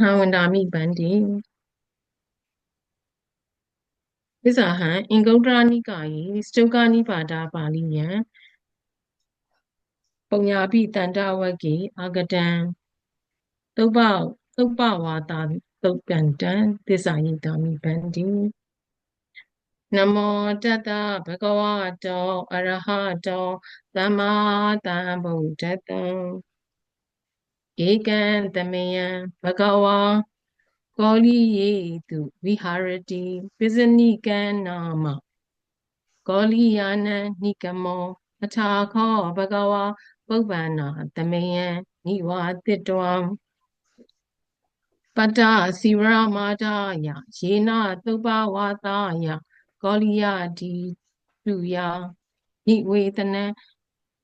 ဟာဝန္တာမိပန္တိသစ္စာဟံအင်္ဂုတ္တရနိကာယေစတုကနိပါဒပါဠိယံပုံညာပိတန္တဝဂ္ဂေအာဂတံသုပ္ပသုပ္ပဝါတာသုတ်ကံတံသစ္စာယိတာမိပန္တိနမောတတဗဂဝတောအရဟတောသမ္မာသမ္ဗုဒ္ဓတံ ဧကံတမေယံဘဂဝါကောလိယေတုဝိဟာရတိပိဇနိကံနာမကောလိယာနံနိကမောအထာခောဘဂဝါပုပ္ပန္နာတမေယံနိဝါတိတဝံပတ္တစီဝရမာဒယယေနသုပ္ပဝါသယကောလိယတိတုယနိဝေသနံ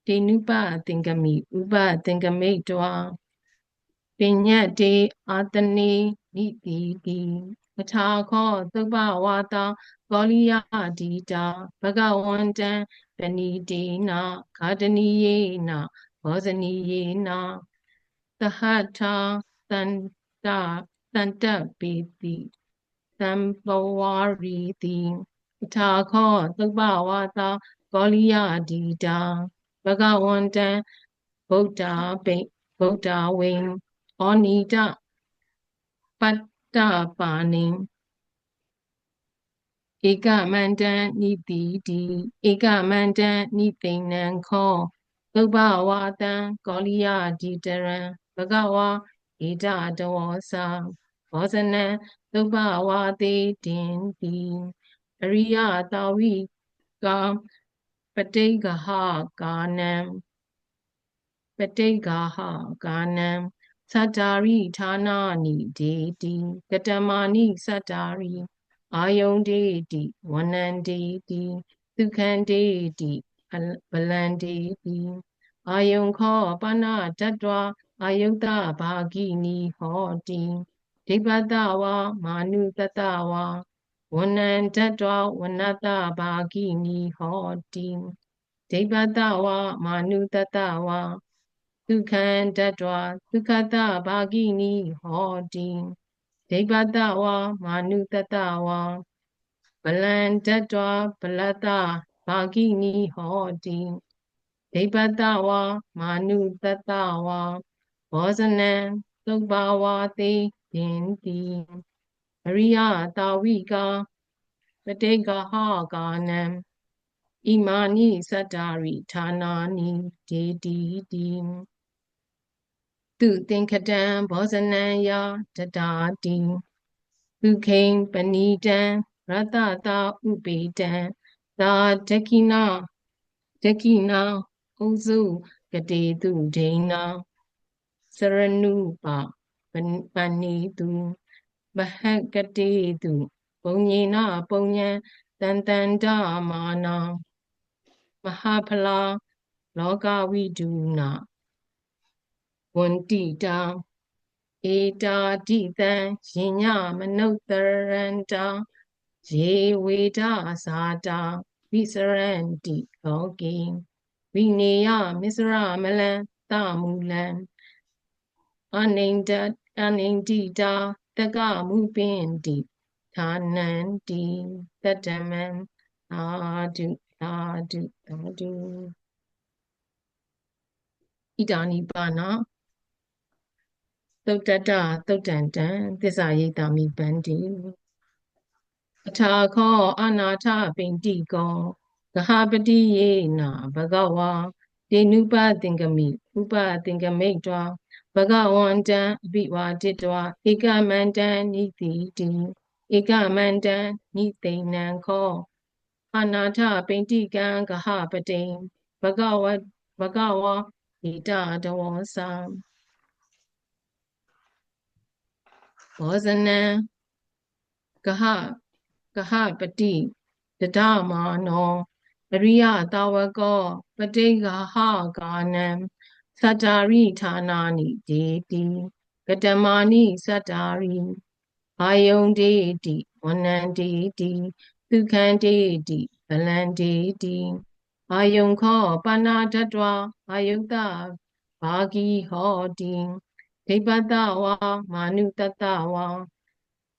ဒေနုပသင်္ကမိဥပသင်္ကမိတဝါ ပညတ်တေအာတနေနိတိတိပထာခောသုပ္ပဝါတာကောလိယတိတာဘဂဝန္တံပဏိတေနဂါတနိယေနဘောဇနိယေနသဟထာတန္တတန္တပိတိသံပဝါရီတိပထာခောသုပ္ပဝါတာကောလိယတိတာဘဂဝန္တံဗုဒ္ဓပိဗုဒ္ဓဝိ ဩနိတပတ္တပါဏိဧကမန္တံနိတိတိဧကမန္တံနိသိဏံခောသုဘဝါတံကောလိယတိတရံဘဂဝါဣဒတဝောသာဘောဇနံသုဘဝါတိတင်တိအရိယတာဝိကပတိကဟကာနံပတိကဟကာနံ သတ္တာရိဌာနာနိဒေတိကတမနိသတ္တာရိအာယုန်ဒေတိဝနန္ဒေတိဒုက္ခံဒေတိဗလန္ဒေတိအာယုန်ခောပဏတတ္တဝအာယုတဘာဂိနီဟောတိဒိပတဝါမာနုတတဝါဝနန္တတ္တဝဝနတဘာဂိနီဟောတိဒိပတဝါမာနုတတဝါ ဒုက္ခံတတ္တဝဒုက္ခတဘာဂိနီဟောတိဒိဗတဝါမာနုတတဝါဗလန္တတ္တဝဗလတဘာဂိနီဟောတိဒိဗတဝါမာနုတတဝါဘောဇနံသုဘဝါတိယင်တိအရိယတာဝိကာပတိကဟကာနံဣမာနိသတ္တာရိဌာနာနိဒေတိတိ သူသင်္ခတံဘောဇနံယာတတာတိသူခိန်ပဏိတံရတတာဥပေတံသာဒကိနာဒကိနာဥစုကတိတုဒိနာစရဏုပပဏိတုမဟကတိတုပုံညေနပုံညံတန်တန္တမာနာမဟာဖလာလောကဝိဒုနာ ဝန္တိတာဧတာတိတံယညမနုဿရန္တာယေဝေဒဇာတာဝိစရန္တိလောကေဝိနေယမစ္စရမလံတမူလံအနိန္တအနိန္တိတာတကမူပင်တိဌာနန္တိတတ္တမံအာဒုအာဒုအာဒုဣဒာနိပါဏ သုတ်တတသုတ်တန်တံသစ္စာရိတာမိပန္တိအထာခောအနာထပိန္တိကောဂဟပတိယေနဘဂဝါဒေနုပသင်္ကမိဥပသင်္ကမိတ်တောဘဂဝန္တံအဘိဝါတိတောဧကမန္တံနိတိတိဧကမန္တံနိသိဏံခောအနာထပိန္တိကံဂဟပတိဘဂဝဘဂဝါဣတတဝောသံ ဘောဇနံကဟကဟပတိတဒမာနောအရိယတာဝကောပတိကဟကာနံသတ္တာရိဌာနာနိဒေတိကတမနိသတ္တာရိအာယုန်ဒေတိဝနန္ဒေတိဒုက္ခံဒေတိဗလန္ဒေတိအာယုန်ခောပဏာတ္တဝအာယုတဘာဂီဟောတိ ဒဒိပတ္တဝါမာနုတတ္တဝါ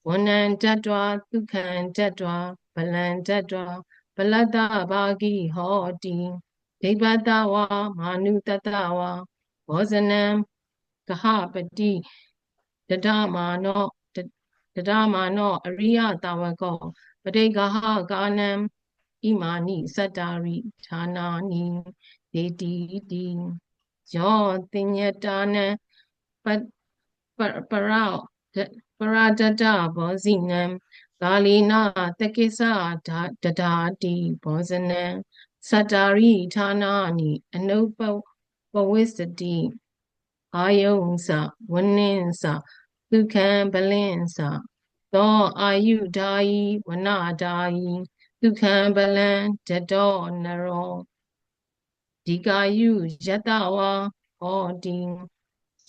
ဝဏံတတ္တဝါဒုက္ခံတတ္တဝါဗလံတတ္တဝါဗလတ္တဘာဂိဟောတိဒိပတ္တဝါမာနုတတ္တဝါဘောဇနံကဟပတိတဒမာနောတဒမာနောအရိယတာဝကောပဋိက္ခဟကာနံဣမာနိစတ္တာရိဌာနာနိဒေတိတိယောတင်ညတာနံ ပပပရောပရဒတဘောဇိနံကာလီနာတကိစ္စတဒါတိဘောဇနံ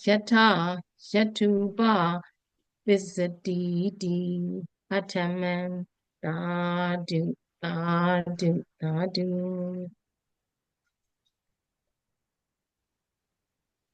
စတ္တာရိဌာနာနိ